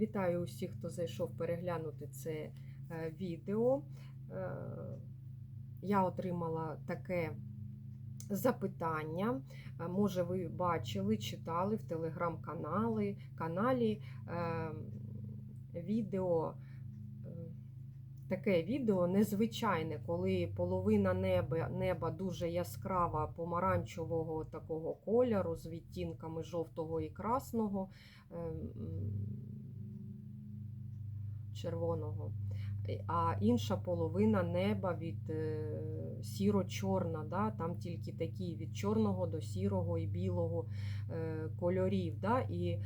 Вітаю усіх, хто зайшов переглянути це е, відео. Е, Я отримала таке запитання. Е, Може, ви бачили, читали в телеграм-каналі каналі відео. Таке відео незвичайне, коли половина неба, неба дуже яскрава помаранчевого такого кольору з відтінками жовтого і красного. Червоного, а інша половина неба від е, сіро-чорна, да? там тільки такі від чорного до сірого і білого е, кольорів. Да? І е,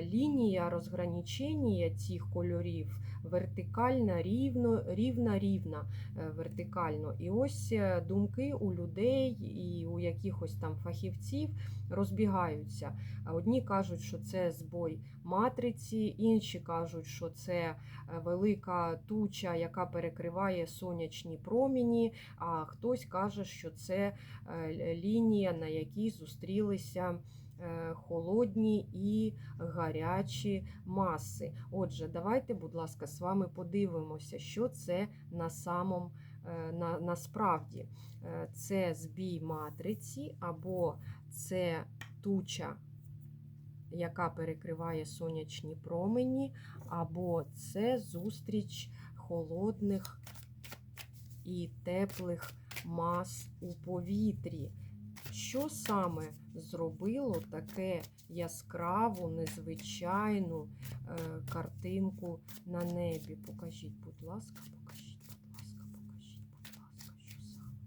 лінія розграничення цих кольорів вертикальна, рівно, рівна, рівна вертикально. І ось думки у людей і у якихось там фахівців розбігаються. Одні кажуть, що це збой матриці, інші кажуть, що це велика туча, яка перекриває сонячні проміні. А хтось каже, що це е, лінія, на якій зустрілися. е, Холодні і гарячі маси. Отже, давайте, будь ласка, з вами подивимося, що це на самом е, на, насправді. Це збій матриці, або це туча, яка перекриває сонячні промені, або це зустріч холодних і теплих мас у повітрі. Що саме зробило таке яскраву, незвичайну е, картинку на небі? Покажіть, будь ласка, покажіть, будь ласка, покажіть, будь ласка, що саме.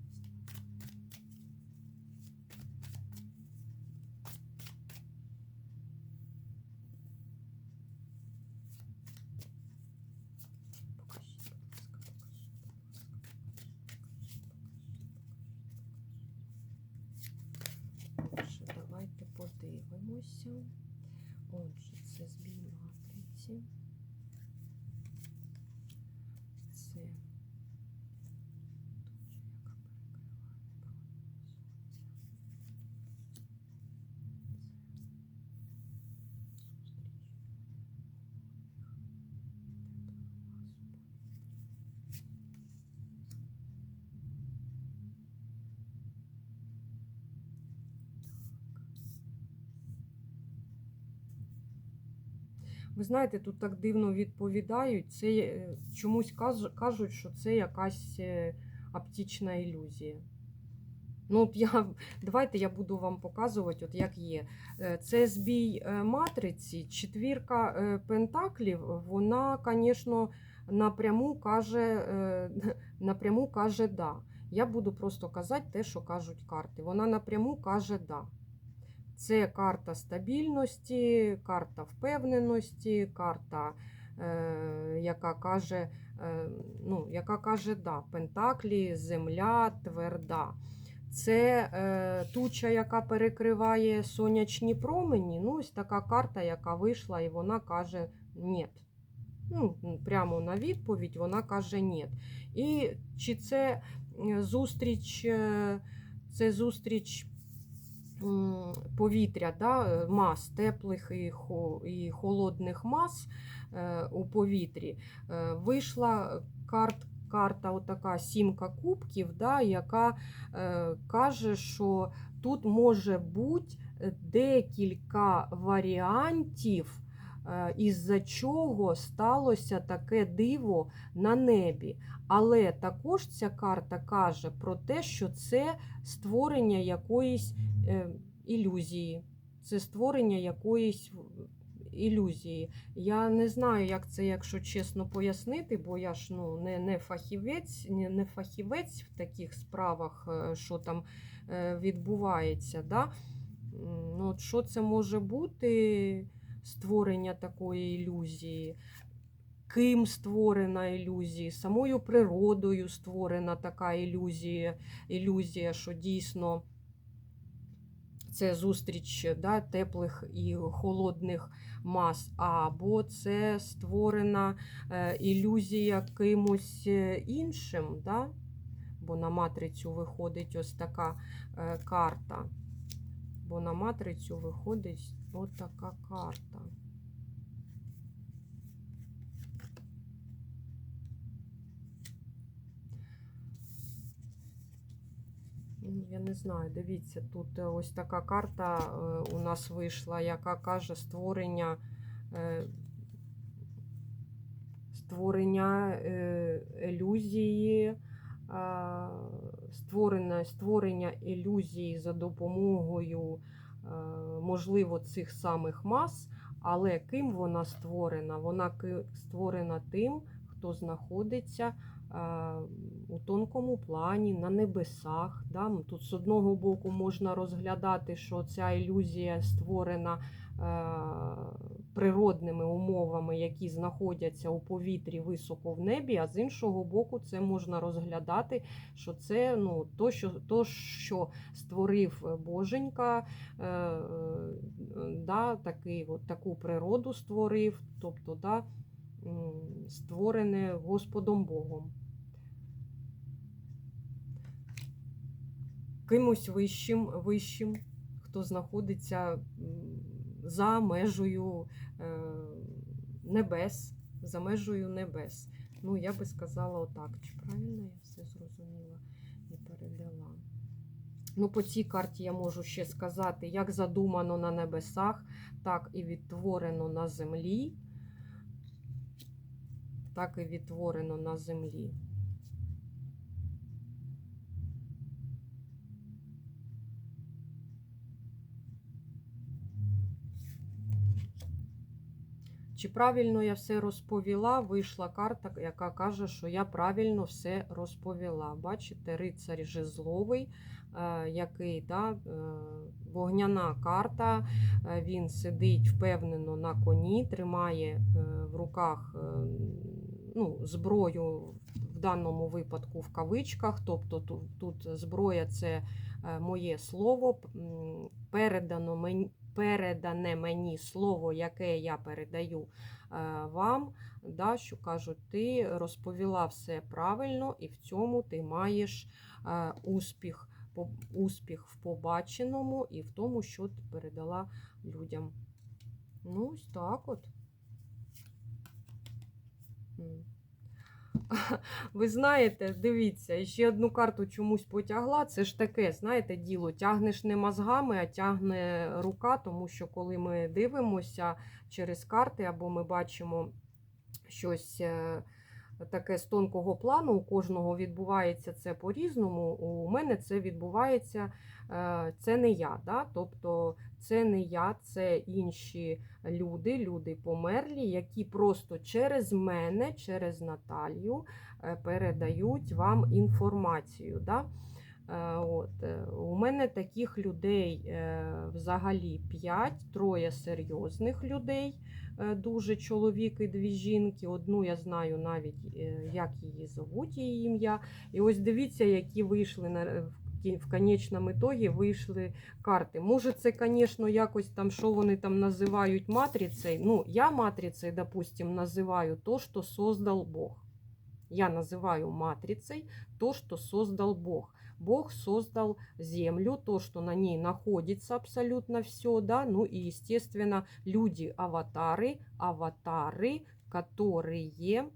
Покажіть, будь ласка, покажіть, будь ласка, покажіть, покажіть, покажіть. Отже, давайте подивимося. Отже, це збій матриці. Це туча, яка перекриває промінь сонця. Це зустріч холодних, теплих мас у повітрі. Ви знаєте, тут так дивно відповідають. Це е, чомусь кажуть, що це якась е, оптична ілюзія. Ну, от я, давайте я буду вам показувати, от як є. Е, Це збій матриці, четвірка пентаклів, вона, звісно, напряму каже, напряму каже да. Я буду просто казати те, що кажуть карти. Вона напряму каже да. Це карта стабільності, карта впевненості, карта, е, яка каже, е, ну, яка каже да, Пентаклі, земля тверда. Це е, туча, яка перекриває сонячні промені. Ну, ось така карта, яка вийшла, і вона каже ні. Ну, прямо на відповідь вона каже ні. І чи це е, зустріч, е, це зустріч повітря, да, мас, теплих і холодних мас е, у повітрі, е, вийшла карт, карта, отака сімка кубків, да, яка е, каже, що тут може бути декілька варіантів, із-за чого сталося таке диво на небі. Але також ця карта каже про те, що це створення якоїсь ілюзії. Це створення якоїсь ілюзії. Я не знаю, як це, якщо чесно пояснити, бо я ж ну, не, не фахівець, не, не фахівець в таких справах, е, що там е, відбувається. Да? Ну, от що це може бути створення такої ілюзії? Ким створена ілюзія, самою природою створена така ілюзія, ілюзія, що дійсно це зустріч да, теплих і холодних мас, або це створена е, ілюзія кимось е, іншим. Да? Бо на матрицю виходить ось така е, карта. Бо на матрицю виходить ось така карта. Я не знаю, дивіться, тут е, ось така карта е, у нас вийшла, яка каже створення. е, Створення ілюзії, створення, створення ілюзії за допомогою, можливо, цих самих мас, але ким вона створена? Вона створена тим, хто знаходиться у тонкому плані, на небесах. Да? Тут з одного боку можна розглядати, що ця ілюзія створена е, природними умовами, які знаходяться у повітрі високо в небі, а з іншого боку, це можна розглядати, що це ну, то, що, то, що створив Боженька, е, е, да, такий, от, таку природу створив, тобто да, створене Господом Богом. Кимось вищим, вищим, хто знаходиться за межею е, небес, за межею небес. Ну, я би сказала отак. Чи правильно я все зрозуміла і передала? Ну, по цій карті я можу ще сказати, як задумано на небесах, так і відтворено на землі. Так і відтворено на землі. Чи правильно я все розповіла? Вийшла карта, яка каже, що я правильно все розповіла. Бачите, рицарь жезловий, е, який да, е, вогняна карта. Е, Він сидить впевнено на коні, тримає в руках ну, зброю в даному випадку в кавичках. Тобто тут, тут зброя це моє слово, передано мені. Передане мені слово, яке я передаю е, вам, да, що кажуть, ти розповіла все правильно, і в цьому ти маєш е, успіх, успіх в побаченому і в тому, що ти передала людям. Ну, ось так от. Ви знаєте, дивіться, ще одну карту чомусь потягла. Це ж таке, знаєте, діло. Тягнеш не мозгами, а тягне рука, тому що коли ми дивимося через карти, або ми бачимо щось е, таке з тонкого плану, у кожного відбувається це по-різному. У мене це відбувається, е, це не я. Да? Тобто це не я, це інші люди, люди померлі, які просто через мене, через Наталію е, передають вам інформацію. Да? Е, От. е, У мене таких людей взагалі 5, троє серйозних людей, дуже чоловік і дві жінки. Одну я знаю навіть, як її зовуть, її ім'я. І ось дивіться, які вийшли на в кі- в конечному ітогі вийшли карти. Може, це, звісно, якось там, що вони там називають матрицею. Ну, я матрицей, допустим, називаю то, що создал Бог. Я называю матрицей то, что создал Бог. Бог создал Землю, то, что на ней находится абсолютно все, да, ну и, естественно, люди-аватары, аватары, которые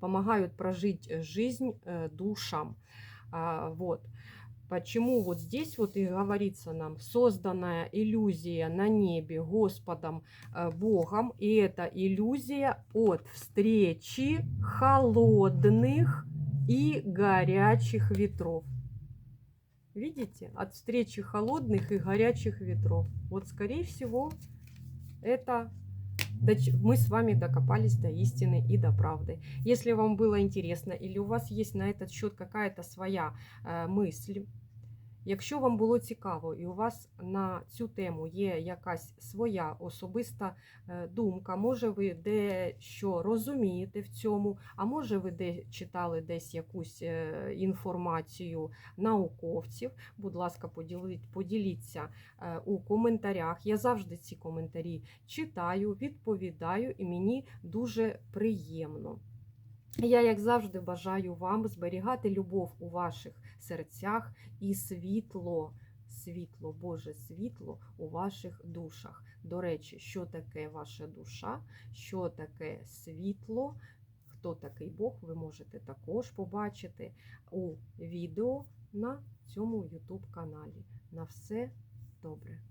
помогают прожить жизнь э, душам. А, Вот. Почему вот здесь вот и говорится нам, созданная иллюзия на небе Господом э, Богом, и эта иллюзия от встречи холодных и горячих ветров. Видите? От встречи холодных и горячих ветров. Вот, скорее всего, это мы с вами докопались до истины и до правды. Если вам было интересно или у вас есть на этот счет какая-то своя е, мисль, якщо вам було цікаво і у вас на цю тему є якась своя особиста е, думка, може ви дещо розумієте в цьому, а може ви де читали десь якусь е, інформацію науковців, будь ласка, поділіть, поділіться е, у коментарях. Я завжди ці коментарі читаю, відповідаю, і мені дуже приємно. Я, як завжди, бажаю вам зберігати любов у ваших серцях і світло, світло, Боже світло у ваших душах. До речі, що таке ваша душа, що таке світло, хто такий Бог, ви можете також побачити у відео на цьому YouTube каналі. На все добре!